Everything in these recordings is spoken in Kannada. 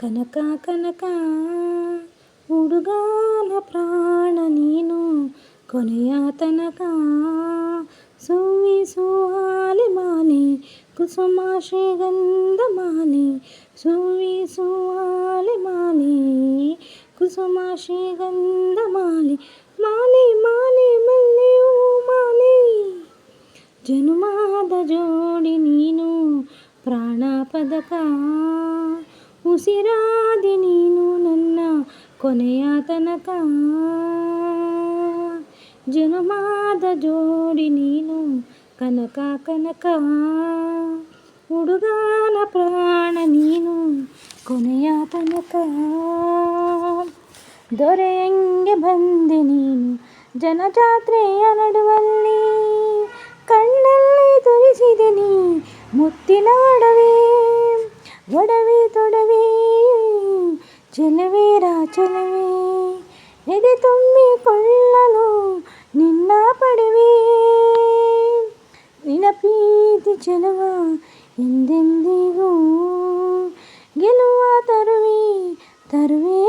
ಕನಕ ಕನಕ ಹುಡುಗನ ಪ್ರಾಣ ನೀನು, ಕೊನೆಯ ತನಕ. ಸುವಿಸುವಾಲೆ ಮಾಲೆ ಕುಸುಮ ಶ್ರೀಗಂಧ ಮಾಲೆ ಸುವಿಸುವಾಲೆ ಮಾಲೆ ಕುಸುಮ ಮಾಲೆ ಮಾಲೆ ಮಾಲೆ ಮಲ್ಲೆಯೂ ಮಾಲೆ. ಜನುಮಾದ ಜೋಡಿ ನೀನು ಪ್ರಾಣ ಪದಕ ಉಸಿರಾದಿ ನೀನು ನನ್ನ ಕೊನೆಯ ತನಕ. ಜನುಮಾದ ಜೋಡಿ ನೀನು ಕನಕ ಕನಕ. ಹುಡುಗನ ಪ್ರಾಣ ನೀನು ಕೊನೆಯ ತನಕ. ದೊರೆಯಂಗೆ ಬಂದೆ ನೀನು ಜನಜಾತ್ರೆಯ ನಡುವಲ್ಲಿ. ಕಣ್ಣಲ್ಲಿ ತುರಿಸಿದೆ ನೀ ಮುತ್ತಿನ ಒಡವೆ ಒಡವೆ ತೊಡವೆ ಚೆಲುವೇರ ಚೆಲುವೆ ಎದೆ ತುಂಬಿಕೊಳ್ಳಲು ನಿನ್ನ ಪಡೆವೆ ನಿನ್ನ ಪ್ರೀತಿ ಚೆಲುವ ಎಂದೆಂದಿಗೂ ಗೆಲುವ ತರುವೆ ತರುವೆ ತರುವೆ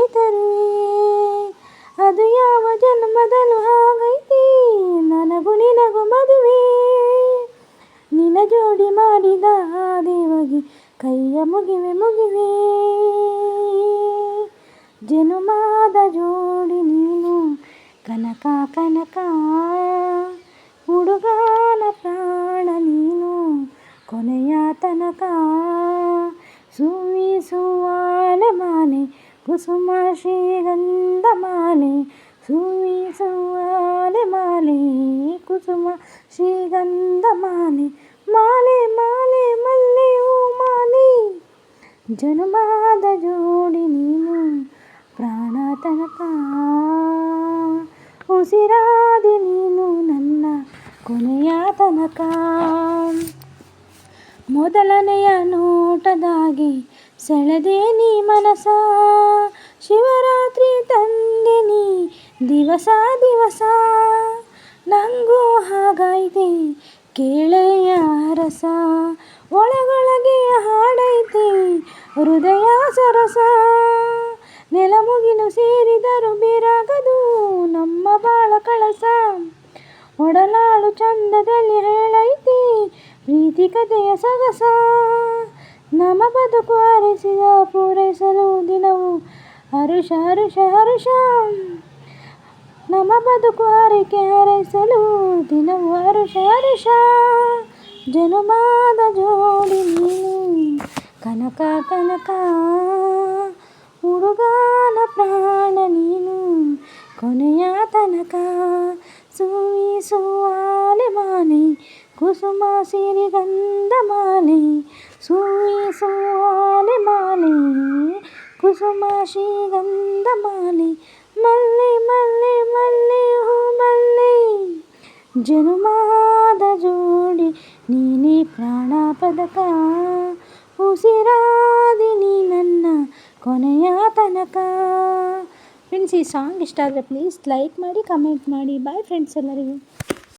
ಕೈಯ ಮುಗಿವೆ ಮುಗಿವೆ. ಜನುಮಾದ ಜೋಡಿ ನೀನು, ಕನಕ ಕನಕ. ಹುಡುಗನ ಪ್ರಾಣ ನೀನು, ಕೊನೆಯ ತನಕ. ಸುವಿಸುವಾಲೆ ಮಾನೆ ಕುಸುಮ ಶ್ರೀಗಂಧ ಮಾಲೆ. ಸುವಿಸುವಾಲೆ ಮಾಲೆ, ಕುಸುಮ ಶ್ರೀಗಂಧ ಮಾಲೆ ಮಾಲೆ ಮಾಲೆ ಮಲ್ಲೆಯೂ ಮಾಲೆ ಜನುಮಾದ ಜೋಡಿ ನೀನು ಪ್ರಾಣ ತನಕ. ಉಸಿರಾದಿ ನೀನು ನನ್ನ ಕೊನೆಯ ತನಕ. ಮೊದಲನೆಯ ನೋಟದಾಗಿ ಸೆಳೆದೆ ನೀ ಮನಸ. ಶಿವರಾತ್ರಿ ತಂದೆ ನೀ ದಿವಸ ದಿವಸ. ನಂಗೂ ಹಾಗೈತೆ ಕೇಳೆಯ ರಸ ಒಳಗೊಳಗೆ ಹಾಡೈತೆ ಹೃದಯ ಸರಸ. ನೆಲಮುಗಿಲು ಸೇರಿದರು ಬಿರಗದು. ನಮ್ಮ ಬಾಳ ಕಳಸ. ಒಡಲಾಳು ಚಂದದಲ್ಲಿ ಹೇಳೈತಿ ಪ್ರೀತಿ ಕಥೆಯ ಸೊಗಸ ನಮ್ಮ ಬದುಕು ಹರಿಸಿದ ಪೂರೈಸಲು ದಿನವು ಹರುಷ ಹರುಷ ಹರುಷ. ನಮ್ಮ ಬದುಕು ಹರಕೆ ಹರಿಸಲು ದಿನವು ಹರುಷ ಹರುಷ. ಜನುಮಾದ ನೀನು ಕನಕ ಕನಕ ಹುಡುಗನ ಪ್ರಾಣ ನೀನು ಕೊನೆಯ ತನಕ ಸುವಿಸುವಾಲೆ ಮಾಲೆ ಕುಸುಮ ಸಿರಿಗಂಧ ಮಾಲೆ ಸುವಿಸುವಾಲೆ ಮಾಲೆ ಕುಸುಮ ಶ್ರೀಗಂಧ ಮಾಲೆ ಮಲ್ಲೆ ಮಲ್ಲೆ ಮಲ್ಲೆ ಹೂ ಮಲ್ಲೆ ಜನುಮಾದ ಜೋಡಿ ನೀನೇ ಪ್ರಾಣ ಪದಕ ಉಸಿರಾದಿ ನೀ ನನ್ನ ಕೊನೆಯ ತನಕ. ಫ್ರೆಂಡ್ಸ್ ಈ ಸಾಂಗ್ ಇಷ್ಟ ಆದರೆ ಪ್ಲೀಸ್ ಲೈಕ್ ಮಾಡಿ ಕಮೆಂಟ್ ಮಾಡಿ. ಬಾಯ್ ಫ್ರೆಂಡ್ಸ್ ಎಲ್ಲರಿಗೂ.